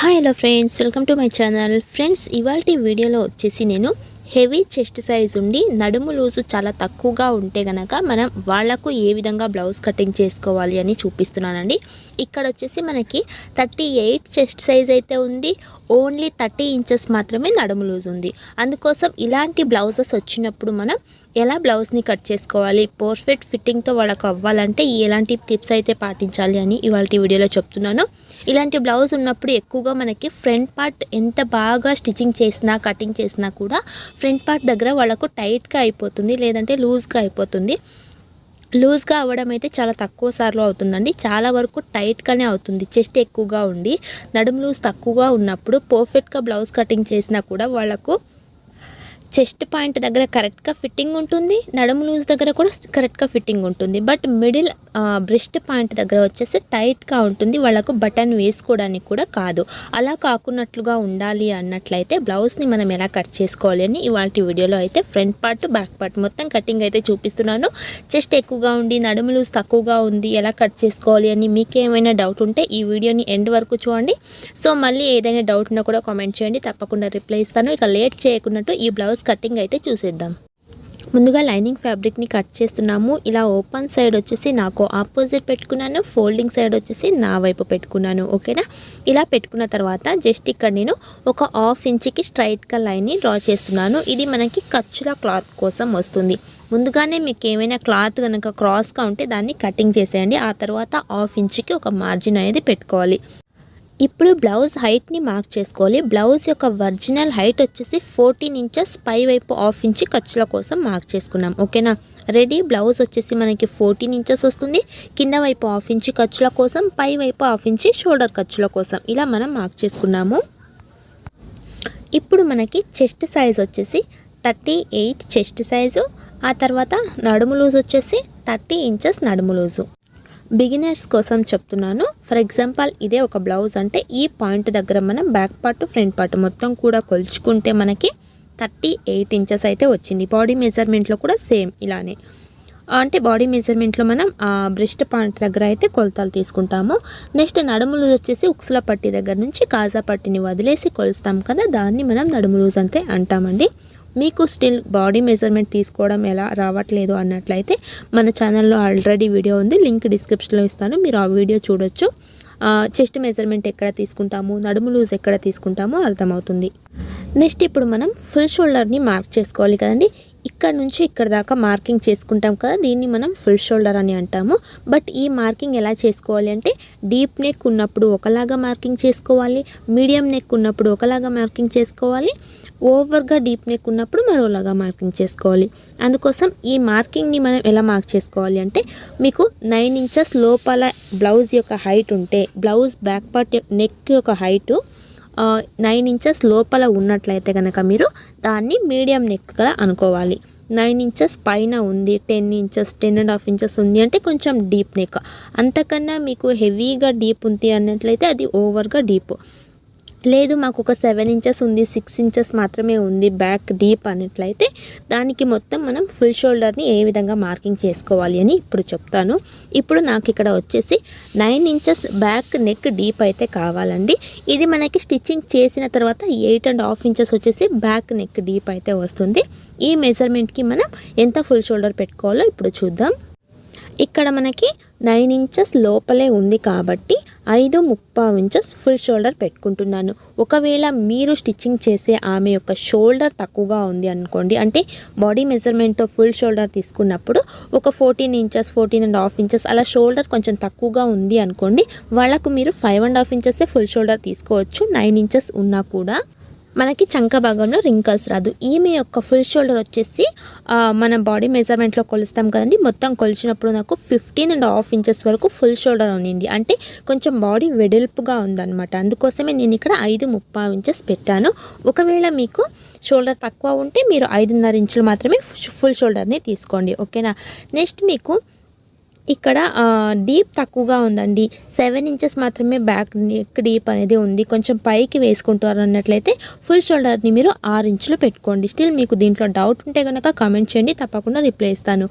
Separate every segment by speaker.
Speaker 1: Hi hello friends welcome to my channel friends ఇవాళ వీడియోలో వచ్చేసి నేను హెవీ చెస్ట్ సైజ్ ఉండి నడుము లూజు చాలా తక్కువగా ఉంటే గనక మనం వాళ్ళకు ఏ విధంగా బ్లౌజ్ కటింగ్ చేసుకోవాలి అని చూపిస్తున్నానండి. ఇక్కడ వచ్చేసి మనకి థర్టీ ఎయిట్ చెస్ట్ సైజ్ అయితే ఉంది. ఓన్లీ థర్టీ ఇంచెస్ మాత్రమే నడుము లూజ్ ఉంది. అందుకోసం ఇలాంటి బ్లౌజెస్ వచ్చినప్పుడు మనం ఎలా బ్లౌజ్ని కట్ చేసుకోవాలి పర్ఫెక్ట్ ఫిట్టింగ్తో వాళ్ళకు అవ్వాలంటే ఎలాంటి టిప్స్ అయితే పాటించాలి అని ఇవాళ వీడియోలో చెప్తున్నాను. ఇలాంటి బ్లౌజ్ ఉన్నప్పుడు ఎక్కువగా మనకి ఫ్రంట్ పార్ట్ ఎంత బాగా స్టిచ్చింగ్ చేసినా కటింగ్ చేసినా కూడా ఫ్రంట్ పార్ట్ దగ్గర వాళ్ళకు టైట్గా అయిపోతుంది లేదంటే లూజ్గా అయిపోతుంది. లూజ్గా అవ్వడం అయితే చాలా తక్కువ సార్లు అవుతుందండి. చాలా వరకు టైట్గానే అవుతుంది. చెస్ట్ ఎక్కువగా ఉండి నడుము లూజ్ తక్కువగా ఉన్నప్పుడు పర్ఫెక్ట్గా బ్లౌజ్ కటింగ్ చేసినా కూడా వాళ్ళకు చెస్ట్ పాయింట్ దగ్గర కరెక్ట్గా ఫిట్టింగ్ ఉంటుంది నడుము లూజ్ దగ్గర కూడా కరెక్ట్గా ఫిట్టింగ్ ఉంటుంది. బట్ మిడిల్ బ్రెస్ట్ పాయింట్ దగ్గర వచ్చేసి టైట్గా ఉంటుంది వాళ్ళకు బటన్ వేసుకోవడానికి కూడా కాదు. అలా కాకున్నట్లుగా ఉండాలి అన్నట్లయితే బ్లౌజ్ని మనం ఎలా కట్ చేసుకోవాలి అని ఇవాళ వీడియోలో అయితే front part back part cutting cutting అయితే చూపిస్తున్నాను. చెస్ట్ ఎక్కువగా ఉండి నడుము లూజ్ తక్కువగా ఉంది ఎలా కట్ చేసుకోవాలి అని మీకు ఏమైనా డౌట్ ఉంటే ఈ వీడియోని ఎండ్ వరకు చూడండి. సో మళ్ళీ ఏదైనా డౌట్ ఉన్నా కూడా కామెంట్ చేయండి తప్పకుండా రిప్లై ఇస్తాను. ఇక లేట్ చేయకున్నట్టు ఈ బ్లౌజ్ బ్లౌజ్ కటింగ్ అయితే చూసేద్దాం. ముందుగా లైనింగ్ ఫ్యాబ్రిక్ని కట్ చేస్తున్నాము. ఇలా ఓపెన్ సైడ్ వచ్చేసి నాకు ఆపోజిట్ పెట్టుకున్నాను. ఫోల్డింగ్ సైడ్ వచ్చేసి నా వైపు పెట్టుకున్నాను. ఓకేనా? ఇలా పెట్టుకున్న తర్వాత జస్ట్ ఇక్కడ నేను ఒక హాఫ్ ఇంచ్కి స్ట్రైట్గా లైన్ని డ్రా చేస్తున్నాను. ఇది మనకి ఖర్చుల క్లాత్ కోసం వస్తుంది. ముందుగానే మీకు ఏమైనా క్లాత్ కనుక క్రాస్గా ఉంటే దాన్ని కటింగ్ చేసేయండి. ఆ తర్వాత హాఫ్ ఇంచ్కి ఒక మార్జిన్ అనేది పెట్టుకోవాలి. ఇప్పుడు బ్లౌజ్ హైట్ని మార్క్ చేసుకోవాలి. బ్లౌజ్ యొక్క ఒరిజినల్ హైట్ వచ్చేసి ఫోర్టీన్ ఇంచెస్ పై వైపు హాఫ్ ఇంచ్ ఖర్చుల కోసం మార్క్ చేసుకున్నాం. ఓకేనా రెడీ బ్లౌజ్ వచ్చేసి మనకి ఫోర్టీన్ ఇంచెస్ వస్తుంది. కింద వైపు హాఫ్ ఇంచ్ ఖర్చుల కోసం పై వైపు హాఫ్ ఇంచ్ షోల్డర్ ఖర్చుల కోసం ఇలా మనం మార్క్ చేసుకున్నాము. ఇప్పుడు మనకి చెస్ట్ సైజ్ వచ్చేసి థర్టీ ఎయిట్ చెస్ట్ సైజు ఆ తర్వాత నడుము లూజ్ వచ్చేసి థర్టీ ఇంచెస్ నడుము లూజు బిగినర్స్ కోసం చెప్తున్నాను. ఫర్ ఎగ్జాంపుల్ ఇదే ఒక బ్లౌజ్ అంటే ఈ పాయింట్ దగ్గర మనం బ్యాక్ పార్ట్ ఫ్రంట్ పార్ట్ మొత్తం కూడా కొలుచుకుంటే మనకి థర్టీ ఎయిట్ ఇంచెస్ అయితే వచ్చింది. బాడీ మెజర్మెంట్లో కూడా సేమ్ ఇలానే. అంటే బాడీ మెజర్మెంట్లో మనం బ్రెస్ట్ పాయింట్ దగ్గర అయితే కొలతలు తీసుకుంటాము. నెక్స్ట్ నడుములు వచ్చేసి ఉక్సుల పట్టి దగ్గర నుంచి కాజా పట్టిని వదిలేసి కొలుస్తాం కదా దాన్ని మనం నడుములూజ్ అంతే అంటామండి. మీకు స్టిల్ బాడీ మెజర్మెంట్ తీసుకోవడం ఎలా రావట్లేదు అన్నట్లయితే మన ఛానల్లో ఆల్రెడీ వీడియో ఉంది. లింక్ డిస్క్రిప్షన్లో ఇస్తాను. మీరు ఆ వీడియో చూడొచ్చు. చెస్ట్ మెజర్మెంట్ ఎక్కడ తీసుకుంటాము? నడుము లూజ్ ఎక్కడ తీసుకుంటామో? అర్థమవుతుంది. నెక్స్ట్ ఇప్పుడు మనం ఫుల్ షోల్డర్ని మార్క్ చేసుకోవాలి కదండి. ఇక్కడ నుంచి ఇక్కడ దాకా మార్కింగ్ చేసుకుంటాం కదా దీన్ని మనం ఫుల్ షోల్డర్ అని అంటాము. బట్ ఈ మార్కింగ్ ఎలా చేసుకోవాలి అంటే డీప్ నెక్ ఉన్నప్పుడు ఒకలాగా మార్కింగ్ చేసుకోవాలి మీడియం నెక్ ఉన్నప్పుడు ఒకలాగా మార్కింగ్ చేసుకోవాలి ఓవర్గా డీప్ నెక్ ఉన్నప్పుడు మరోలాగా మార్కింగ్ చేసుకోవాలి. అందుకోసం ఈ మార్కింగ్ని మనం ఎలా మార్క్ చేసుకోవాలి అంటే మీకు నైన్ ఇంచెస్ లోపల బ్లౌజ్ యొక్క హైట్ ఉంటే బ్లౌజ్ బ్యాక్ పార్ట్ నెక్ యొక్క హైటు నైన్ ఇంచెస్ లోపల ఉన్నట్లయితే కనుక మీరు దాన్ని మీడియం నెక్గా అనుకోవాలి. నైన్ ఇంచెస్ పైన ఉంది ten inches ten and half inches ఉంది అంటే కొంచెం డీప్ నెక్. అంతకన్నా మీకు హెవీగా డీప్ ఉంది అన్నట్లయితే అది ఓవర్గా డీప్. లేదు మాకు ఒక సెవెన్ ఇంచెస్ ఉంది సిక్స్ ఇంచెస్ మాత్రమే ఉంది బ్యాక్ డీప్ అన్నట్లయితే దానికి మొత్తం మనం ఫుల్ షోల్డర్ని ఏ విధంగా మార్కింగ్ చేసుకోవాలి అని ఇప్పుడు చెప్తాను. ఇప్పుడు నాకు ఇక్కడ వచ్చేసి nine inches back neck deep అయితే కావాలండి. ఇది మనకి స్టిచ్చింగ్ చేసిన తర్వాత ఎయిట్ అండ్ హాఫ్ ఇంచెస్ వచ్చేసి బ్యాక్ నెక్ డీప్ అయితే వస్తుంది. ఈ మెజర్మెంట్కి మనం ఎంత ఫుల్ షోల్డర్ పెట్టుకోవాలో ఇప్పుడు చూద్దాం. ఇక్కడ మనకి నైన్ ఇంచెస్ లోపలే ఉంది కాబట్టి ఐదు ముప్పావు ఇంచెస్ ఫుల్ షోల్డర్ పెట్టుకుంటున్నాను. ఒకవేళ మీరు స్టిచ్చింగ్ చేసే ఆమె యొక్క షోల్డర్ తక్కువగా ఉంది అనుకోండి అంటే బాడీ మెజర్మెంట్తో ఫుల్ షోల్డర్ తీసుకున్నప్పుడు ఒక fourteen inches fourteen and half inches అలా షోల్డర్ కొంచెం తక్కువగా ఉంది అనుకోండి వాళ్ళకు మీరు ఫైవ్ అండ్ హాఫ్ ఇంచెసే ఫుల్ షోల్డర్ తీసుకోవచ్చు నైన్ ఇంచెస్ ఉన్నా కూడా. మనకి చంక భాగంలో రింకల్స్ రాదు. ఈమె యొక్క ఫుల్ షోల్డర్ వచ్చేసి మన బాడీ మెజర్మెంట్లో కొలుస్తాం కదండి. మొత్తం కొలిచినప్పుడు నాకు ఫిఫ్టీన్ అండ్ హాఫ్ ఇంచెస్ వరకు ఫుల్ షోల్డర్ ఉంది అంటే కొంచెం బాడీ వెడల్పుగా ఉందన్నమాట. అందుకోసమే నేను ఇక్కడ ఐదు ముప్పై ఇంచెస్ పెట్టాను. ఒకవేళ మీకు షోల్డర్ తక్కువ ఉంటే మీరు ఐదున్నర ఇంచులు మాత్రమే ఫుల్ షోల్డర్ని తీసుకోండి. ఓకేనా? నెక్స్ట్ మీకు ఇక్కడ డీప్ తక్కువగా ఉందండి. సెవెన్ ఇంచెస్ మాత్రమే బ్యాక్ నెక్ డీప్ అనేది ఉంది. కొంచెం పైకి వేసుకుంటారు అన్నట్లయితే ఫుల్ షోల్డర్ని మీరు ఆరు ఇంచులు పెట్టుకోండి. స్టిల్ మీకు దీంట్లో డౌట్ ఉంటే కనుక కామెంట్ చేయండి. తప్పకుండా రిప్లై ఇస్తాను.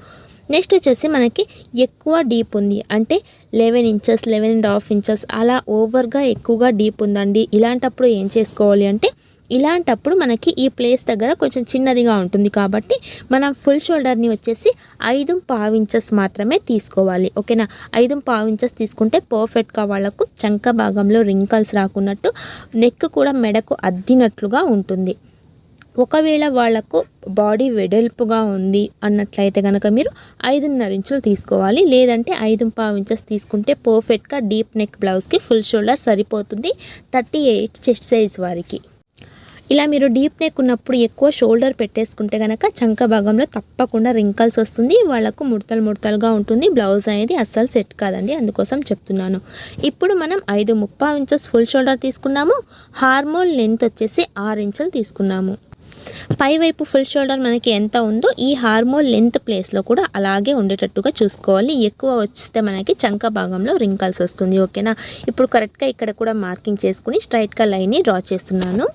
Speaker 1: నెక్స్ట్ వచ్చేసి మనకి ఎక్కువ డీప్ ఉంది. అంటే eleven inches eleven and half inches అలా ఓవర్గా ఎక్కువగా డీప్ ఉందండి. ఇలాంటప్పుడు ఏం చేసుకోవాలి అంటే ఇలాంటప్పుడు మనకి ఈ ప్లేస్ దగ్గర కొంచెం చిన్నదిగా ఉంటుంది కాబట్టి మనం ఫుల్ షోల్డర్ని వచ్చేసి ఐదు పావించెస్ మాత్రమే తీసుకోవాలి. ఓకేనా? ఐదు పావించెస్ తీసుకుంటే పర్ఫెక్ట్గా వాళ్ళకు చంక భాగంలో రింకల్స్ రాకున్నట్టు నెక్ కూడా మెడకు అద్దినట్లుగా ఉంటుంది. ఒకవేళ వాళ్ళకు బాడీ వెడల్పుగా ఉంది అన్నట్లయితే కనుక మీరు ఐదున్నర ఇంచులు తీసుకోవాలి. లేదంటే ఐదు పావు ఇంచెస్ తీసుకుంటే పర్ఫెక్ట్గా డీప్ నెక్ బ్లౌజ్కి ఫుల్ షోల్డర్ సరిపోతుంది. థర్టీ ఎయిట్ చెస్ట్ సైజ్ వారికి. ఇలా మీరు డీప్ నెక్ ఉన్నప్పుడు ఎక్కువ షోల్డర్ పెట్టేసుకుంటే కనుక చంక భాగంలో తప్పకుండా రింకల్స్ వస్తుంది. వాళ్ళకు ముడతలు ముడతలుగా ఉంటుంది. బ్లౌజ్ అనేది అస్సలు సెట్ కాదండి. అందుకోసం చెప్తున్నాను. ఇప్పుడు మనం ఐదు ముప్పై ఇంచెస్ ఫుల్ షోల్డర్ తీసుకున్నాము. హార్మోన్ లెంత్ వచ్చేసి ఆరు ఇంచులు తీసుకున్నాము. పై వైపు ఫుల్ షోల్డర్ మనకి ఎంత ఉందో ఈ హార్మోన్ లెంత్ ప్లేస్లో కూడా అలాగే ఉండేటట్టుగా చూసుకోవాలి. ఎక్కువ వస్తే మనకి చంక భాగంలో రింకల్స్ వస్తుంది. ఓకేనా? ఇప్పుడు కరెక్ట్గా ఇక్కడ కూడా మార్కింగ్ చేసుకుని స్ట్రైట్గా లైన్ని డ్రా చేస్తున్నాను.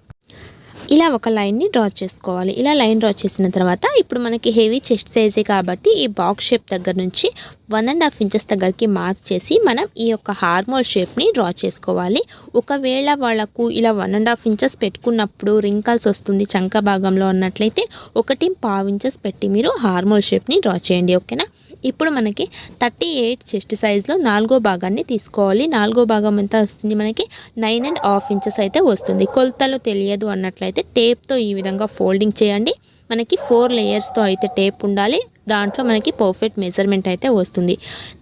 Speaker 1: ఇలా ఒక లైన్ని డ్రా చేసుకోవాలి. ఇలా లైన్ డ్రా చేసిన తర్వాత ఇప్పుడు మనకి హెవీ చెస్ట్ సైజే కాబట్టి ఈ బాక్స్ షేప్ దగ్గర నుంచి వన్ అండ్ హాఫ్ ఇంచెస్ దగ్గరికి మార్క్ చేసి మనం ఈ యొక్క హార్మోల్ షేప్ని డ్రా చేసుకోవాలి. ఒకవేళ వాళ్ళకు ఇలా వన్ అండ్ హాఫ్ ఇంచెస్ పెట్టుకున్నప్పుడు రింకల్స్ వస్తుంది చంక భాగంలో ఉన్నట్లయితే ఒకటి పావు ఇంచెస్ పెట్టి మీరు హార్మోల్ షేప్ని డ్రా చేయండి. ఓకేనా? ఇప్పుడు మనకి థర్టీ ఎయిట్ చెస్ట్ సైజ్లో నాలుగో భాగాన్ని తీసుకోవాలి. నాలుగో భాగం ఎంత వస్తుంది మనకి? నైన్ అండ్ హాఫ్ ఇంచెస్ అయితే వస్తుంది. కొలతలు తెలియదు అన్నట్లయితే టేప్తో ఈ విధంగా ఫోల్డింగ్ చేయండి. మనకి ఫోర్ లేయర్స్తో అయితే టేప్ ఉండాలి. దాంట్లో మనకి పర్ఫెక్ట్ మెజర్మెంట్ అయితే వస్తుంది.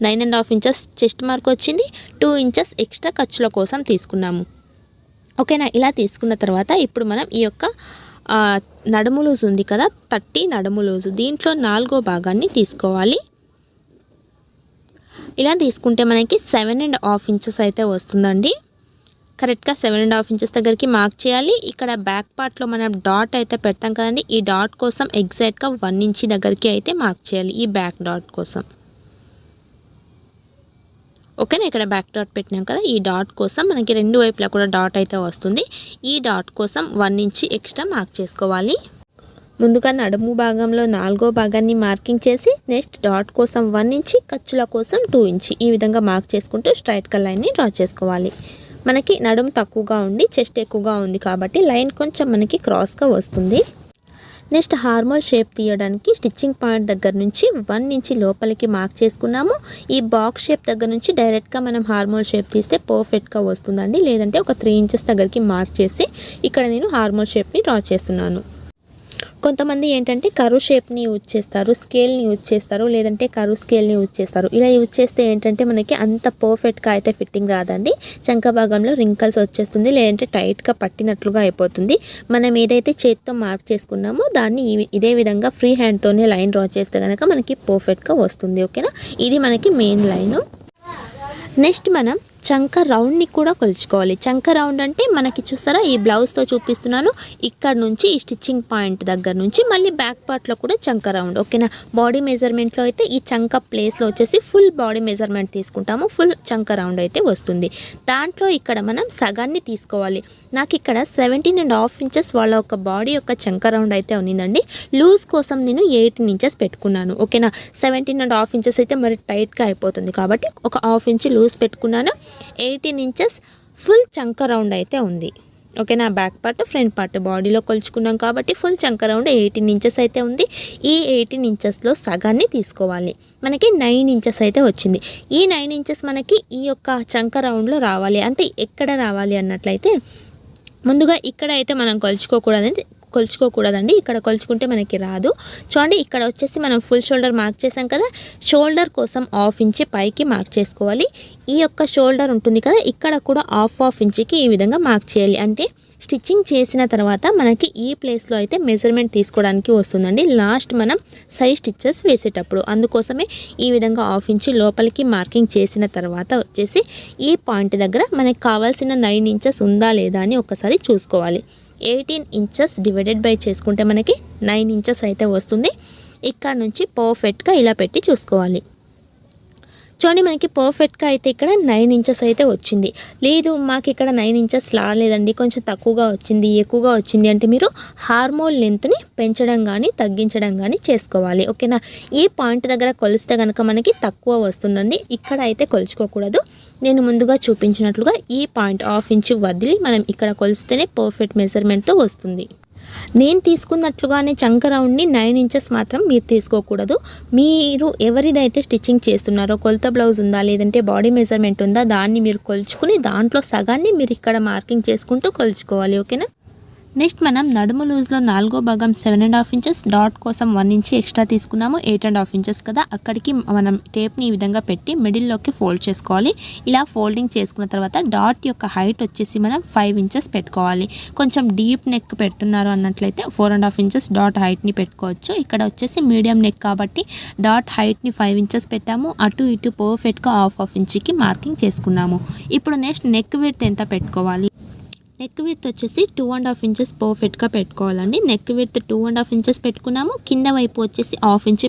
Speaker 1: Nine and half inches chest mark వచ్చింది. టూ ఇంచెస్ ఎక్స్ట్రా ఖర్చుల కోసం తీసుకున్నాము. ఓకేనా? ఇలా తీసుకున్న తర్వాత ఇప్పుడు మనం ఈ యొక్క నడుము లూజ్ ఉంది కదా? థర్టీ నడుము లూజు. దీంట్లో నాలుగో భాగాన్ని తీసుకోవాలి. ఇలా తీసుకుంటే మనకి సెవెన్ అండ్ హాఫ్ ఇంచెస్ అయితే వస్తుందండి. కరెక్ట్గా సెవెన్ అండ్ హాఫ్ ఇంచెస్ దగ్గరికి మార్క్ చేయాలి. ఇక్కడ బ్యాక్ పార్ట్లో మనం డాట్ అయితే పెడతాం కదండి. ఈ డాట్ కోసం ఎగ్జాక్ట్గా వన్ ఇంచ్ దగ్గరికి అయితే మార్క్ చేయాలి. ఈ బ్యాక్ డాట్ కోసం. ఓకేనా ఇక్కడ బ్యాక్ డాట్ పెట్టినాం కదా. ఈ డాట్ కోసం మనకి రెండు వైపులా కూడా డాట్ అయితే వస్తుంది. ఈ డాట్ కోసం వన్ ఇంచ్ ఎక్స్ట్రా మార్క్ చేసుకోవాలి. ముందుగా నడుము భాగంలో నాలుగో భాగాన్ని మార్కింగ్ చేసి నెక్స్ట్ డాట్ కోసం వన్ ఇంచి ఖర్చుల కోసం టూ ఇంచి. ఈ విధంగా మార్క్ చేసుకుంటూ స్ట్రైట్ లైన్ని డ్రా చేసుకోవాలి. మనకి నడుము తక్కువగా ఉండి చెస్ట్ ఎక్కువగా ఉంది కాబట్టి లైన్ కొంచెం మనకి క్రాస్గా వస్తుంది. నెక్స్ట్ హార్మోల్ షేప్ తీయడానికి స్టిచ్చింగ్ పాయింట్ దగ్గర నుంచి వన్ ఇంచి లోపలికి మార్క్ చేసుకున్నాము. ఈ బాక్స్ షేప్ దగ్గర నుంచి డైరెక్ట్గా మనం హార్మోల్ షేప్ తీస్తే పర్ఫెక్ట్గా వస్తుందండి. లేదంటే ఒక త్రీ ఇంచెస్ దగ్గరికి మార్క్ చేసి ఇక్కడ నేను హార్మోల్ షేప్ని డ్రా చేస్తున్నాను. కొంతమంది ఏంటంటే కరు షేప్ని యూజ్ చేస్తారు స్కేల్ని యూజ్ చేస్తారు లేదంటే కరు స్కేల్ని యూజ్ చేస్తారు. ఇలా యూజ్ చేస్తే ఏంటంటే మనకి అంత పర్ఫెక్ట్గా అయితే ఫిట్టింగ్ రాదండి. చంక భాగంలో రింకల్స్ వచ్చేస్తుంది లేదంటే టైట్గా పట్టినట్లుగా అయిపోతుంది. మనం ఏదైతే చేతితో మార్క్ చేసుకున్నామో దాన్ని ఇదే విధంగా ఫ్రీ హ్యాండ్తోనే లైన్ డ్రా చేస్తే కనుక మనకి పర్ఫెక్ట్గా వస్తుంది ఓకేనా? ఇది మనకి మెయిన్ లైను. నెక్స్ట్ మనం చంక రౌండ్ని కూడా కొలుచుకోవాలి. చంక రౌండ్ అంటే మనకి చూసారా ఈ బ్లౌజ్తో చూపిస్తున్నాను. ఇక్కడ నుంచి ఈ స్టిచ్చింగ్ పాయింట్ దగ్గర నుంచి మళ్ళీ బ్యాక్ పార్ట్లో కూడా చంక రౌండ్ ఓకేనా బాడీ మెజర్మెంట్లో అయితే ఈ చంక ప్లేస్లో వచ్చేసి ఫుల్ బాడీ మెజర్మెంట్ తీసుకుంటాము. ఫుల్ చంక రౌండ్ అయితే వస్తుంది. దాంట్లో ఇక్కడ మనం సగాన్ని తీసుకోవాలి. నాకు ఇక్కడ సెవెంటీన్ అండ్ హాఫ్ ఇంచెస్ వాళ్ళ ఒక బాడీ యొక్క చంక రౌండ్ అయితే ఉన్నిందండి. లూజ్ కోసం నేను ఎయిటీన్ ఇంచెస్ పెట్టుకున్నాను ఓకేనా సెవెంటీన్ అండ్ హాఫ్ ఇంచెస్ అయితే మరి టైట్గా అయిపోతుంది కాబట్టి ఒక హాఫ్ ఇంచ్ లూజ్ పెట్టుకున్నాను. ఎయిటీన్ ఇంచెస్ ఫుల్ చంక రౌండ్ అయితే ఉంది. ఓకేనా బ్యాక్ పార్ట్ ఫ్రంట్ పార్ట్ బాడీలో కొలుచుకున్నాం కాబట్టి ఫుల్ చంక రౌండ్ ఎయిటీన్ ఇంచెస్ అయితే ఉంది. ఈ ఎయిటీన్ ఇంచెస్లో సగాన్ని తీసుకోవాలి. మనకి నైన్ ఇంచెస్ అయితే వచ్చింది. ఈ నైన్ ఇంచెస్ మనకి ఈ యొక్క చంక రౌండ్లో రావాలి. అంటే ఎక్కడ రావాలి అన్నట్లయితే ముందుగా ఇక్కడ అయితే మనం కొలుచుకోకూడదు. కొలుచుకోకూడదండి. ఇక్కడ కొలుచుకుంటే మనకి రాదు. చూడండి ఇక్కడ వచ్చేసి మనం ఫుల్ షోల్డర్ మార్క్ చేసాం కదా. షోల్డర్ కోసం హాఫ్ ఇంచ్ పైకి మార్క్ చేసుకోవాలి. ఈ యొక్క షోల్డర్ ఉంటుంది కదా ఇక్కడ కూడా హాఫ్ హాఫ్ ఇంచ్కి ఈ విధంగా మార్క్ చేయాలి. అంటే స్టిచ్చింగ్ చేసిన తర్వాత మనకి ఈ ప్లేస్లో అయితే మెజర్మెంట్ తీసుకోవడానికి వస్తుందండి. లాస్ట్ మనం సైజ్ స్టిచ్చెస్ వేసేటప్పుడు. అందుకోసమే ఈ విధంగా హాఫ్ ఇంచ్ లోపలికి మార్కింగ్ చేసిన తర్వాత వచ్చేసి ఈ పాయింట్ దగ్గర మనకి కావాల్సిన నైన్ ఇంచెస్ ఉందా లేదా అని ఒకసారి చూసుకోవాలి. ఎయిటీన్ ఇంచెస్ డివైడెడ్ బై చేసుకుంటే మనకి నైన్ ఇంచెస్ అయితే వస్తుంది. ఇక్కడ నుంచి పర్ఫెక్ట్గా ఇలా పెట్టి చూసుకోవాలి. చూడండి మనకి పర్ఫెక్ట్గా అయితే ఇక్కడ నైన్ ఇంచెస్ అయితే వచ్చింది. లేదు మాకు ఇక్కడ నైన్ ఇంచెస్ రాలేదండి కొంచెం తక్కువగా వచ్చింది ఎక్కువగా వచ్చింది అంటే మీరు హార్మోన్ లెంత్ని పెంచడం కానీ తగ్గించడం కానీ చేసుకోవాలి. ఓకేనా ఈ పాయింట్ దగ్గర కొలిస్తే కనుక మనకి తక్కువ వస్తుందండి. ఇక్కడ అయితే కొలుచుకోకూడదు. నేను ముందుగా చూపించినట్లుగా ఈ పాయింట్ హాఫ్ ఇంచ్ వదిలి మనం ఇక్కడ కొలిస్తేనే పర్ఫెక్ట్ మెజర్మెంట్తో వస్తుంది. నేను తీసుకున్నట్లుగానే చంక రౌండ్ని నైన్ ఇంచెస్ మాత్రం మీరు తీసుకోకూడదు. మీరు ఎవరిదైతే స్టిచ్చింగ్ చేస్తున్నారో కొలత బ్లౌజ్ ఉందా లేదంటే బాడీ మెజర్మెంట్ ఉందా దాన్ని మీరు కొలుచుకుని దాంట్లో సగాన్ని మీరు ఇక్కడ మార్కింగ్ చేసుకుంటూ కొలుచుకోవాలి ఓకేనా? నెక్స్ట్ మనం నడుము లూజ్లో నాలుగో భాగం seven and half inches dot కోసం వన్ ఇంచ్ ఎక్స్ట్రా తీసుకున్నాము ఎయిట్ అండ్ హాఫ్ ఇంచెస్ కదా. అక్కడికి మనం టేప్ని ఈ విధంగా పెట్టి మిడిల్లోకి ఫోల్డ్ చేసుకోవాలి. ఇలా ఫోల్డింగ్ చేసుకున్న తర్వాత డాట్ యొక్క హైట్ వచ్చేసి మనం ఫైవ్ ఇంచెస్ పెట్టుకోవాలి. కొంచెం డీప్ నెక్ పెడుతున్నారు అన్నట్లయితే four and half inches dot హైట్ని పెట్టుకోవచ్చు. ఇక్కడ వచ్చేసి మీడియం నెక్ కాబట్టి డాట్ హైట్ని ఫైవ్ ఇంచెస్ పెట్టాము. అటు ఇటు పర్ఫెక్ట్గా హాఫ్ హాఫ్ ఇంచ్కి మార్కింగ్ చేసుకున్నాము. ఇప్పుడు నెక్స్ట్ నెక్ విడ్త్ ఎంత పెట్టుకోవాలి? నెక్ విడ్త్ వచ్చేసి టూ అండ్ హాఫ్ ఇంచెస్ పర్ఫెక్ట్గా పెట్టుకోవాలండి. Neck width two and half inches పెట్టుకున్నాము. కింద వైపు వచ్చేసి హాఫ్ ఇంచ్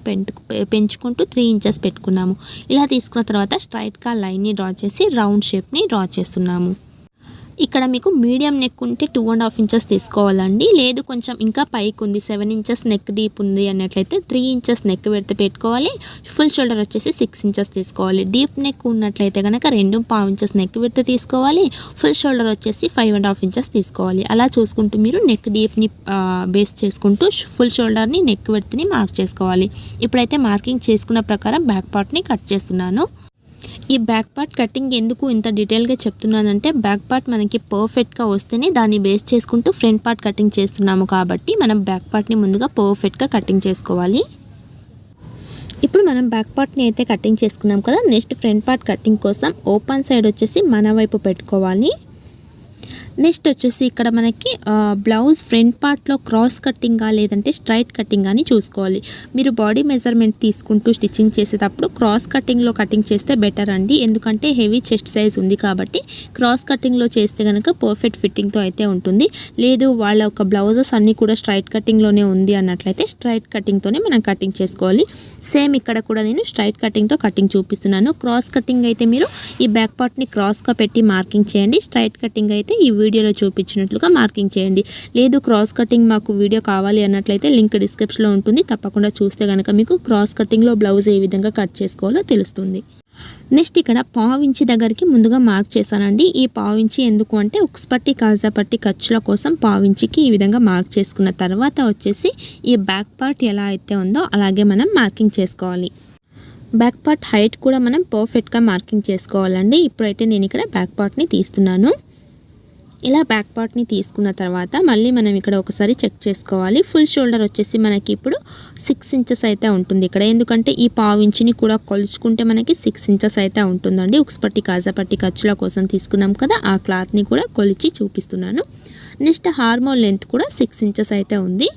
Speaker 1: పెంచుకుంటూ త్రీ ఇంచెస్ పెట్టుకున్నాము. ఇలా తీసుకున్న తర్వాత స్ట్రైట్గా లైన్ని డ్రా చేసి రౌండ్ షేప్ని డ్రా చేస్తున్నాము. ఇక్కడ మీకు మీడియం నెక్ ఉంటే టూ అండ్ హాఫ్ ఇంచెస్ తీసుకోవాలండి. లేదు కొంచెం ఇంకా పైకి ఉంది సెవెన్ ఇంచెస్ నెక్ డీప్ ఉంది అన్నట్లయితే త్రీ ఇంచెస్ నెక్ పెడితే పెట్టుకోవాలి. ఫుల్ షోల్డర్ వచ్చేసి సిక్స్ ఇంచెస్ తీసుకోవాలి. డీప్ నెక్ ఉన్నట్లయితే కనుక రెండు పావు ఇంచెస్ నెక్ పెడితే తీసుకోవాలి. ఫుల్ షోల్డర్ వచ్చేసి ఫైవ్ అండ్ హాఫ్ ఇంచెస్ తీసుకోవాలి. అలా చూసుకుంటూ మీరు నెక్ డీప్ని బేస్ చేసుకుంటూ ఫుల్ షోల్డర్ని నెక్ పెడితేని మార్క్ చేసుకోవాలి. ఇప్పుడైతే మార్కింగ్ చేసుకున్న ప్రకారం బ్యాక్ పార్ట్ని కట్ చేస్తున్నాను. ఈ బ్యాక్ పార్ట్ కటింగ్ ఎందుకు ఇంత డీటెయిల్గా చెప్తున్నానంటే బ్యాక్ పార్ట్ మనకి పర్ఫెక్ట్గా వస్తేనే దాన్ని బేస్ చేసుకుంటూ ఫ్రంట్ పార్ట్ కటింగ్ చేస్తున్నాము కాబట్టి మనం బ్యాక్ పార్ట్ని ముందుగా పర్ఫెక్ట్గా కటింగ్ చేసుకోవాలి. ఇప్పుడు మనం బ్యాక్ పార్ట్ని అయితే కటింగ్ చేసుకున్నాం కదా నెక్స్ట్ ఫ్రంట్ పార్ట్ కటింగ్ కోసం ఓపెన్ సైడ్ వచ్చేసి మన వైపు పెట్టుకోవాలి. నెక్స్ట్ వచ్చేసి ఇక్కడ మనకి బ్లౌజ్ ఫ్రంట్ పార్ట్లో క్రాస్ కట్టింగా లేదంటే స్ట్రైట్ కటింగ్ అని చూసుకోవాలి. మీరు బాడీ మెజర్మెంట్ తీసుకుంటూ స్టిచ్చింగ్ చేసేటప్పుడు క్రాస్ కటింగ్లో కటింగ్ చేస్తే బెటర్ అండి. ఎందుకంటే హెవీ చెస్ట్ సైజ్ ఉంది కాబట్టి క్రాస్ కటింగ్లో చేస్తే కనుక పర్ఫెక్ట్ ఫిట్టింగ్తో అయితే ఉంటుంది. లేదు వాళ్ళ ఒక బ్లౌజెస్ అన్నీ కూడా స్ట్రైట్ కటింగ్లోనే ఉంది అన్నట్లయితే స్ట్రైట్ కటింగ్తోనే మనం కటింగ్ చేసుకోవాలి. సేమ్ ఇక్కడ కూడా నేను స్ట్రైట్ కటింగ్తో కటింగ్ చూపిస్తున్నాను. క్రాస్ కటింగ్ అయితే మీరు ఈ బ్యాక్ పార్ట్ని క్రాస్గా పెట్టి మార్కింగ్ చేయండి. స్ట్రైట్ కటింగ్ అయితే ఈ వీడియోలో చూపించినట్లుగా మార్కింగ్ చేయండి. లేదు క్రాస్ కటింగ్ మాకు వీడియో కావాలి అన్నట్లయితే లింక్ డిస్క్రిప్షన్లో ఉంటుంది. తప్పకుండా చూస్తే కనుక మీకు క్రాస్ కటింగ్లో బ్లౌజ్ ఏ విధంగా కట్ చేసుకోవాలో తెలుస్తుంది. నెక్స్ట్ ఇక్కడ పావించి దగ్గరికి ముందుగా మార్క్ చేశానండి. ఈ పావించి ఎందుకు అంటే ఉక్స్ పట్టి కాజా పట్టి ఖర్చుల కోసం పావించికి ఈ విధంగా మార్క్ చేసుకున్న తర్వాత వచ్చేసి ఈ బ్యాక్ పార్ట్ ఎలా అయితే ఉందో అలాగే మనం మార్కింగ్ చేసుకోవాలి. బ్యాక్ పార్ట్ హైట్ కూడా మనం పర్ఫెక్ట్గా మార్కింగ్ చేసుకోవాలండి. ఇప్పుడైతే నేను ఇక్కడ బ్యాక్ పార్ట్ని తీస్తున్నాను. ఇలా బ్యాక్ పార్ట్ని తీసుకున్న తర్వాత మళ్ళీ మనం ఇక్కడ ఒకసారి చెక్ చేసుకోవాలి. ఫుల్ షోల్డర్ వచ్చేసి మనకి ఇప్పుడు సిక్స్ ఇంచెస్ అయితే ఉంటుంది ఇక్కడ. ఎందుకంటే ఈ పావు ఇంచుని కూడా కొలుచుకుంటే మనకి సిక్స్ ఇంచెస్ అయితే ఉంటుందండి. ఉక్స్పట్టి కాజాపట్టి ఖర్చుల కోసం తీసుకున్నాం కదా ఆ క్లాత్ని కూడా కొలిచి చూపిస్తున్నాను. నెక్స్ట్ హార్మోన్ లెంత్ కూడా సిక్స్ ఇంచెస్ అయితే ఉంది.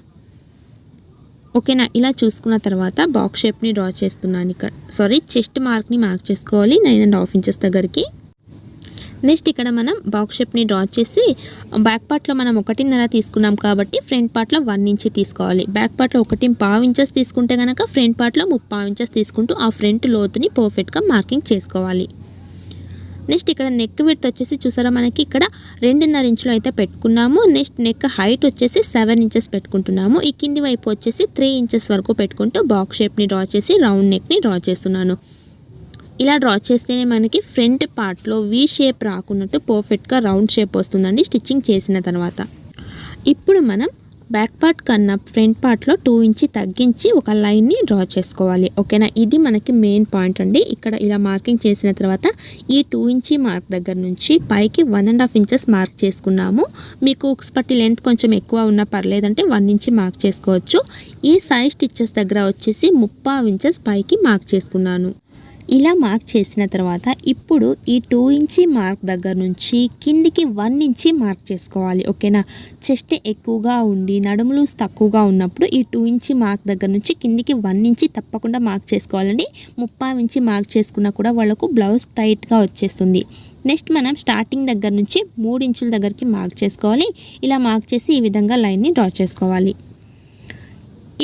Speaker 1: ఓకేనా? ఇలా చూసుకున్న తర్వాత బాక్స్ షేప్ని డ్రా చేస్తున్నాను ఇక్కడ. సారీ చెస్ట్ మార్క్ని మార్క్ చేసుకోవాలి. నైన్ అండ్ హాఫ్ ఇంచెస్ దగ్గరికి. నెక్స్ట్ ఇక్కడ మనం బాక్స్ షేప్ని డ్రా చేసి బ్యాక్ పార్ట్లో మనం ఒకటిన్నర తీసుకున్నాం కాబట్టి ఫ్రంట్ పార్ట్లో వన్ ఇంచ్ తీసుకోవాలి. బ్యాక్ పార్ట్లో ఒకటి పావు ఇంచెస్ తీసుకుంటే కనుక ఫ్రంట్ పార్ట్లో ముప్పావు ఇంచెస్ తీసుకుంటూ ఆ ఫ్రంట్ లోతుని పర్ఫెక్ట్గా మార్కింగ్ చేసుకోవాలి. నెక్స్ట్ ఇక్కడ నెక్ విడ్త్ వచ్చేసి చూసారా మనకి ఇక్కడ రెండున్నర ఇంచులు అయితే పెట్టుకున్నాము. నెక్స్ట్ నెక్ హైట్ వచ్చేసి సెవెన్ ఇంచెస్ పెట్టుకుంటున్నాము. ఈ కింది వైపు వచ్చేసి త్రీ ఇంచెస్ వరకు పెట్టుకుంటూ బాక్స్ షేప్ని డ్రా చేసి రౌండ్ నెక్ని డ్రా చేస్తున్నాను. ఇలా డ్రా చేస్తేనే మనకి ఫ్రంట్ పార్ట్లో వీ షేప్ రాకున్నట్టు పర్ఫెక్ట్గా రౌండ్ షేప్ వస్తుందండి స్టిచ్చింగ్ చేసిన తర్వాత. ఇప్పుడు మనం బ్యాక్ పార్ట్ కన్నా ఫ్రంట్ పార్ట్లో టూ ఇంచి తగ్గించి ఒక లైన్ని డ్రా చేసుకోవాలి. ఓకేనా? ఇది మనకి మెయిన్ పాయింట్ అండి. ఇక్కడ ఇలా మార్కింగ్ చేసిన తర్వాత ఈ టూ ఇంచి మార్క్ దగ్గర నుంచి పైకి one and half inches mark చేసుకున్నాము. మీకు ఉక్స్ పట్టి లెంత్ కొంచెం ఎక్కువ ఉన్నా పర్లేదంటే వన్ ఇంచి మార్క్ చేసుకోవచ్చు. ఈ సైజ్ స్టిచ్చెస్ దగ్గర వచ్చేసి ముప్పా ఇంచెస్ పైకి మార్క్ చేసుకున్నాను. ఇలా మార్క్ చేసిన తర్వాత ఇప్పుడు ఈ టూ ఇంచి మార్క్ దగ్గర నుంచి కిందికి వన్ ఇంచి మార్క్ చేసుకోవాలి ఓకేనా? చెస్ట్ ఎక్కువగా ఉండి నడుములు తక్కువగా ఉన్నప్పుడు ఈ టూ ఇంచి మార్క్ దగ్గర నుంచి కిందికి వన్ ఇంచి తప్పకుండా మార్క్ చేసుకోవాలండి. ముప్పై ఇంచి మార్క్ చేసుకున్నా కూడా వాళ్ళకు బ్లౌజ్ టైట్గా వచ్చేస్తుంది. నెక్స్ట్ మనం స్టార్టింగ్ దగ్గర నుంచి మూడు ఇంచుల దగ్గరికి మార్క్ చేసుకోవాలి. ఇలా మార్క్ చేసి ఈ విధంగా లైన్ని డ్రా చేసుకోవాలి.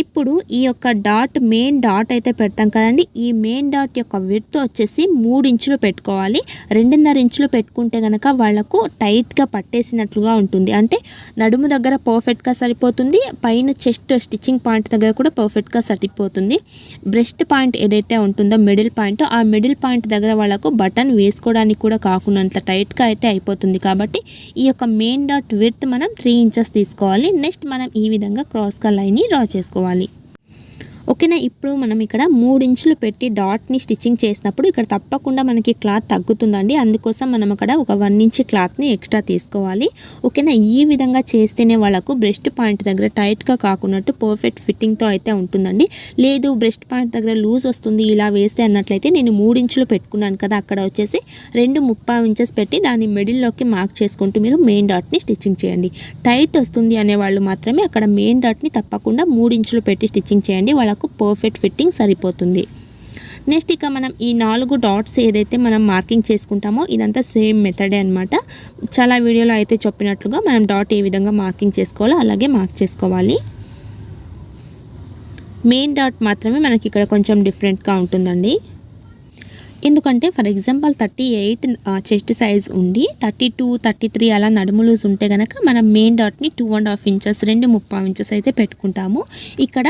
Speaker 1: ఇప్పుడు ఈ యొక్క డాట్ మెయిన్ డాట్ అయితే పెడతాం కదండి. ఈ మెయిన్ డాట్ యొక్క విడ్త్ వచ్చేసి మూడు ఇంచులు పెట్టుకోవాలి. రెండున్నర ఇంచులు పెట్టుకుంటే కనుక వాళ్ళకు టైట్గా పట్టేసినట్లుగా ఉంటుంది. అంటే నడుము దగ్గర పర్ఫెక్ట్గా సరిపోతుంది. పైన చెస్ట్ స్టిచ్చింగ్ పాయింట్ దగ్గర కూడా పర్ఫెక్ట్గా సరిపోతుంది. బ్రెస్ట్ పాయింట్ ఏదైతే ఉంటుందో మిడిల్ పాయింట్ ఆ మిడిల్ పాయింట్ దగ్గర వాళ్ళకు బటన్ వేసుకోవడానికి కూడా కాకున్నంత టైట్గా అయితే అయిపోతుంది. కాబట్టి ఈ యొక్క మెయిన్ డాట్ విడ్త్ మనం త్రీ ఇంచెస్ తీసుకోవాలి. నెక్స్ట్ మనం ఈ విధంగా క్రాస్గా లైన్ని డ్రా చేసుకోవాలి. wali. ఓకేనా? ఇప్పుడు మనం ఇక్కడ మూడు ఇంచులు పెట్టి డాట్ని స్టిచ్చింగ్ చేసినప్పుడు ఇక్కడ తప్పకుండా మనకి క్లాత్ తగ్గుతుందండి. అందుకోసం మనం అక్కడ ఒక వన్ ఇంచ్ క్లాత్ని ఎక్స్ట్రా తీసుకోవాలి. ఓకేనా? ఈ విధంగా చేస్తేనే వాళ్ళకు బ్రెస్ట్ పాయింట్ దగ్గర టైట్గా కాకున్నట్టు పర్ఫెక్ట్ ఫిట్టింగ్తో అయితే ఉంటుందండి. లేదు బ్రెస్ట్ పాయింట్ దగ్గర లూజ్ వస్తుంది ఇలా వేస్తే అన్నట్లయితే నేను మూడు ఇంచులు పెట్టుకున్నాను కదా అక్కడ వచ్చేసి రెండు ముప్పై ఇంచెస్ పెట్టి దాన్ని మిడిల్లోకి మార్క్ చేసుకుంటూ మీరు మెయిన్ డాట్ని స్టిచ్చింగ్ చేయండి. టైట్ వస్తుంది అనే వాళ్ళు మాత్రమే అక్కడ మెయిన్ డాట్ని తప్పకుండా మూడు ఇంచులు పెట్టి స్టిచ్చింగ్ చేయండి. వాళ్ళ వాళ్ళకు పర్ఫెక్ట్ ఫిట్టింగ్ సరిపోతుంది. నెక్స్ట్ ఇక మనం ఈ నాలుగు డాట్స్ ఏదైతే మనం మార్కింగ్ చేసుకుంటామో ఇదంతా సేమ్ మెథడే అనమాట చాలా వీడియోలో అయితే చెప్పినట్లుగా మనం డాట్ ఏ విధంగా మార్కింగ్ చేసుకోవాలో అలాగే మార్క్ చేసుకోవాలి. మెయిన్ డాట్ మాత్రమే మనకి ఇక్కడ కొంచెం డిఫరెంట్గా ఉంటుందండి. ఎందుకంటే for example thirty eight chest size ఉండి థర్టీ టూ థర్టీ త్రీ అలా నడుము లూజ్ ఉంటే కనుక మనం మెయిన్ డాట్ని టూ అండ్ హాఫ్ ఇంచెస్ రెండు ముప్పై ఇంచెస్ అయితే పెట్టుకుంటాము. ఇక్కడ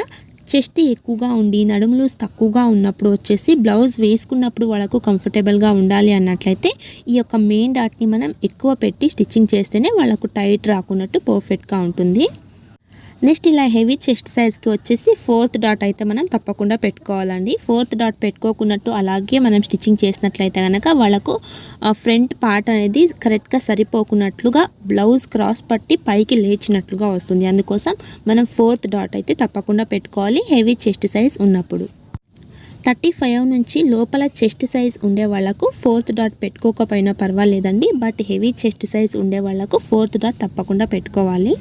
Speaker 1: చెస్ట్ ఎక్కువగా ఉండి నడుము తక్కువగా ఉన్నప్పుడు వచ్చేసి బ్లౌజ్ వేసుకున్నప్పుడు వాళ్ళకు కంఫర్టబుల్గా ఉండాలి అన్నట్లయితే ఈ యొక్క మెయిన్ డాట్ని మనం ఎక్కువ పెట్టి స్టిచ్చింగ్ చేస్తేనే వాళ్ళకు టైట్ రాకున్నట్టు పర్ఫెక్ట్గా ఉంటుంది. నెక్స్ట్ ఇలా హెవీ చెస్ట్ సైజ్కి వచ్చేసి ఫోర్త్ డాట్ అయితే మనం తప్పకుండా పెట్టుకోవాలండి. ఫోర్త్ డాట్ పెట్టుకోకున్నట్టు అలాగే మనం స్టిచ్చింగ్ చేసినట్లయితే కనుక వాళ్ళకు ఫ్రంట్ పార్ట్ అనేది కరెక్ట్గా సరిపోకున్నట్లుగా బ్లౌజ్ క్రాస్ పట్టి పైకి లేచినట్లుగా వస్తుంది. అందుకోసం మనం ఫోర్త్ డాట్ అయితే తప్పకుండా పెట్టుకోవాలి హెవీ చెస్ట్ సైజ్ ఉన్నప్పుడు. థర్టీ ఫైవ్ నుంచి లోపల చెస్ట్ సైజ్ ఉండే వాళ్ళకు ఫోర్త్ డాట్ పెట్టుకోకపోయినా పర్వాలేదండి. బట్ హెవీ చెస్ట్ సైజ్ ఉండే వాళ్ళకు ఫోర్త్ డాట్ తప్పకుండా పెట్టుకోవాలి.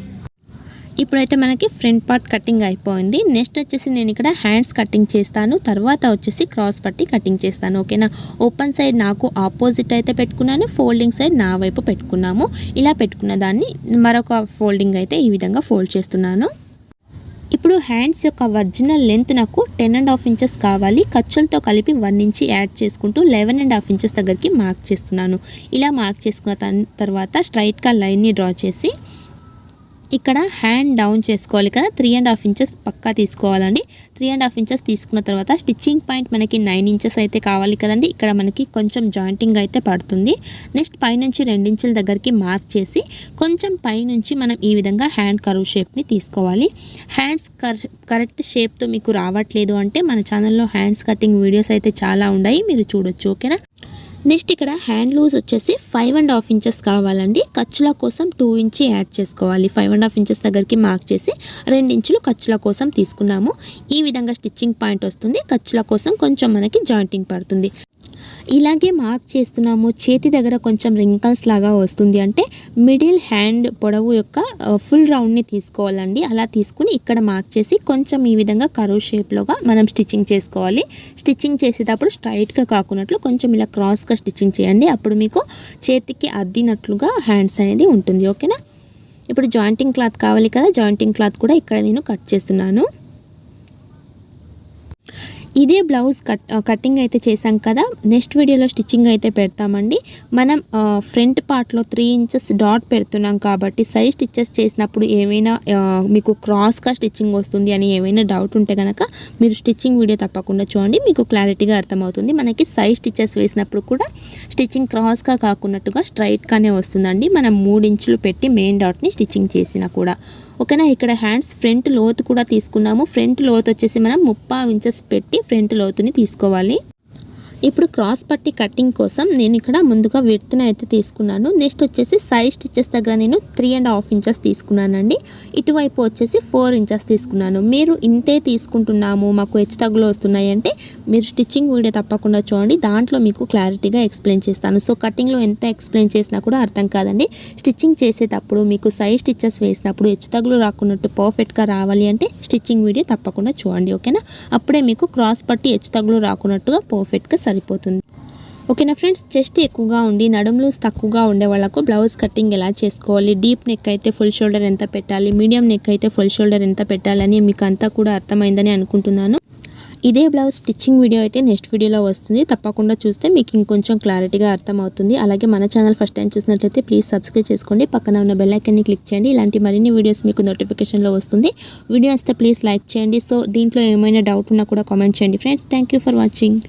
Speaker 1: ఇప్పుడైతే మనకి ఫ్రంట్ పార్ట్ కటింగ్ అయిపోయింది. నెక్స్ట్ వచ్చేసి నేను ఇక్కడ హ్యాండ్స్ కటింగ్ చేస్తాను. తర్వాత వచ్చేసి క్రాస్ పట్టి కటింగ్ చేస్తాను. ఓకేనా? ఓపెన్ సైడ్ నాకు ఆపోజిట్ అయితే పెట్టుకున్నాను. ఫోల్డింగ్ సైడ్ నా వైపు పెట్టుకున్నాము. ఇలా పెట్టుకున్న దాన్ని మరొక ఫోల్డింగ్ అయితే ఈ విధంగా ఫోల్డ్ చేస్తున్నాను. ఇప్పుడు హ్యాండ్స్ యొక్క ఒరిజినల్ లెంత్ నాకు టెన్ అండ్ హాఫ్ ఇంచెస్ కావాలి. ఖర్చులతో కలిపి వన్ ఇంచి యాడ్ చేసుకుంటూ లెవెన్ అండ్ హాఫ్ ఇంచెస్ దగ్గరికి మార్క్ చేస్తున్నాను. ఇలా మార్క్ చేసుకున్న తర్వాత స్ట్రైట్గా లైన్ని డ్రా చేసి ఇక్కడ హ్యాండ్ డౌన్ చేసుకోవాలి కదా. త్రీ అండ్ హాఫ్ ఇంచెస్ పక్కా తీసుకోవాలండి. త్రీ అండ్ హాఫ్ ఇంచెస్ తీసుకున్న తర్వాత స్టిచ్చింగ్ పాయింట్ మనకి నైన్ ఇంచెస్ అయితే కావాలి కదండి. ఇక్కడ మనకి కొంచెం జాయింటింగ్ అయితే పడుతుంది. నెక్స్ట్ పైనుంచి రెండించుల దగ్గరికి మార్క్ చేసి కొంచెం పైనుంచి మనం ఈ విధంగా హ్యాండ్ కరువు షేప్ని తీసుకోవాలి. హ్యాండ్స్ కర్ కరెక్ట్ షేప్తో మీకు రావట్లేదు అంటే మన ఛానల్లో హ్యాండ్స్ కటింగ్ వీడియోస్ అయితే చాలా ఉన్నాయి. మీరు చూడొచ్చు ఓకేనా? నెక్స్ట్ ఇక్కడ హ్యాండ్ లూజ్ వచ్చేసి ఫైవ్ అండ్ హాఫ్ ఇంచెస్ కావాలండి. ఖర్చుల కోసం టూ ఇంచి యాడ్ చేసుకోవాలి. ఫైవ్ అండ్ హాఫ్ ఇంచెస్ దగ్గరికి మార్క్ చేసి రెండు ఇంచులు ఖర్చుల కోసం తీసుకున్నాము. ఈ విధంగా స్టిచ్చింగ్ పాయింట్ వస్తుంది. ఖర్చుల కోసం కొంచెం మనకి జాయింటింగ్ పడుతుంది. ఇలాగే మార్క్ చేస్తున్నాము. చేతి దగ్గర కొంచెం రింకల్స్ లాగా వస్తుంది అంటే మిడిల్ హ్యాండ్ పొడవు యొక్క ఫుల్ రౌండ్ని తీసుకోవాలండి. అలా తీసుకుని ఇక్కడ మార్క్ చేసి కొంచెం ఈ విధంగా కరువు షేప్లోగా మనం స్టిచ్చింగ్ చేసుకోవాలి. స్టిచ్చింగ్ చేసేటప్పుడు స్ట్రైట్గా కాకున్నట్లు కొంచెం ఇలా క్రాస్గా స్టిచ్చింగ్ చేయండి. అప్పుడు మీకు చేతికి అద్దినట్లుగా హ్యాండ్స్ అనేది ఉంటుంది. ఓకేనా? ఇప్పుడు జాయింటింగ్ క్లాత్ కావాలి కదా జాయింటింగ్ క్లాత్ కూడా ఇక్కడ నేను కట్ చేస్తున్నాను. ఇదే బ్లౌజ్ కట్ కటింగ్ అయితే చేసాం కదా. నెక్స్ట్ వీడియోలో స్టిచ్చింగ్ అయితే పెడతామండి. మనం ఫ్రంట్ పార్ట్లో త్రీ ఇంచెస్ డాట్ పెడుతున్నాం కాబట్టి సైజ్ స్టిచ్చెస్ చేసినప్పుడు ఏమైనా మీకు క్రాస్గా స్టిచ్చింగ్ వస్తుంది అని ఏమైనా డౌట్ ఉంటే కనుక మీరు స్టిచ్చింగ్ వీడియో తప్పకుండా చూడండి. మీకు క్లారిటీగా అర్థమవుతుంది. మనకి సైజ్ స్టిచ్చెస్ వేసినప్పుడు కూడా స్టిచ్చింగ్ క్రాస్గా కాకున్నట్టుగా స్ట్రైట్గానే వస్తుందండి. మనం మూడు ఇంచులు పెట్టి మెయిన్ డాట్ని స్టిచ్చింగ్ చేసినా కూడా. ఓకేనా? ఇక్కడ హ్యాండ్స్ ఫ్రంట్ లోతు కూడా తీసుకున్నాము. ఫ్రంట్ లోతు వచ్చేసి మనం ముప్పై ఇంచెస్ పెట్టి ఫ్రంట్ లోతుని తీసుకోవాలి. ఇప్పుడు క్రాస్ పట్టి కటింగ్ కోసం నేను ఇక్కడ ముందుగా విడుతున అయితే తీసుకున్నాను. నెక్స్ట్ వచ్చేసి సైడ్ స్టిచ్చెస్ దగ్గర నేను త్రీ అండ్ హాఫ్ ఇంచెస్ తీసుకున్నానండి. ఇటువైపు వచ్చేసి ఫోర్ ఇంచెస్ తీసుకున్నాను. మీరు ఇంతే తీసుకుంటున్నాము మాకు హెచ్ తగ్గులు వస్తున్నాయి అంటే మీరు స్టిచ్చింగ్ వీడియో తప్పకుండా చూడండి. దాంట్లో మీకు క్లారిటీగా ఎక్స్ప్లెయిన్ చేస్తాను. సో కటింగ్లో ఎంత ఎక్స్ప్లెయిన్ చేసినా కూడా అర్థం కాదండి. స్టిచ్చింగ్ చేసేటప్పుడు మీకు సైడ్ స్టిచ్చెస్ వేసినప్పుడు హెచ్చు తగ్గులు రాకున్నట్టు పర్ఫెక్ట్గా రావాలి అంటే స్టిచ్చింగ్ వీడియో తప్పకుండా చూడండి ఓకేనా? అప్పుడే మీకు క్రాస్ పట్టి హెచ్చు తగ్గులు రాకున్నట్టుగా పర్ఫెక్ట్గా సరిపోతుంది ఓకేనా ఫ్రెండ్స్? చెస్ట్ ఎక్కువగా ఉండి నడుములు తక్కువగా ఉండే వాళ్ళకు బ్లౌజ్ కటింగ్ ఎలా చేసుకోవాలి? డీప్ నెక్ అయితే ఫుల్ షోల్డర్ ఎంత పెట్టాలి? మీడియం నెక్ అయితే ఫుల్ షోల్డర్ ఎంత పెట్టాలని మీకు అంతా కూడా అర్థమైందని అనుకుంటున్నాను. ఇదే బ్లౌజ్ స్టిచ్చింగ్ వీడియో అయితే నెక్స్ట్ వీడియోలో వస్తుంది. తప్పకుండా చూస్తే మీకు ఇంకొంచెం క్లారిటీగా అర్థమవుతుంది. అలాగే మన ఛానల్ ఫస్ట్ టైం చూసినట్లయితే ప్లీజ్ సబ్స్క్రైబ్ చేసుకోండి పక్కన ఉన్న బెల్లైకన్ని క్లిక్ చేయండి. ఇలాంటి మరిన్ని వీడియోస్ మీకు నోటిఫికేషన్లో వస్తుంది. వీడియో వస్తే ప్లీజ్ లైక్ చేయండి. సో దీంట్లో ఏమైనా డౌట్ ఉన్నా కూడా కామెంట్ చేయండి. Friends thank for watching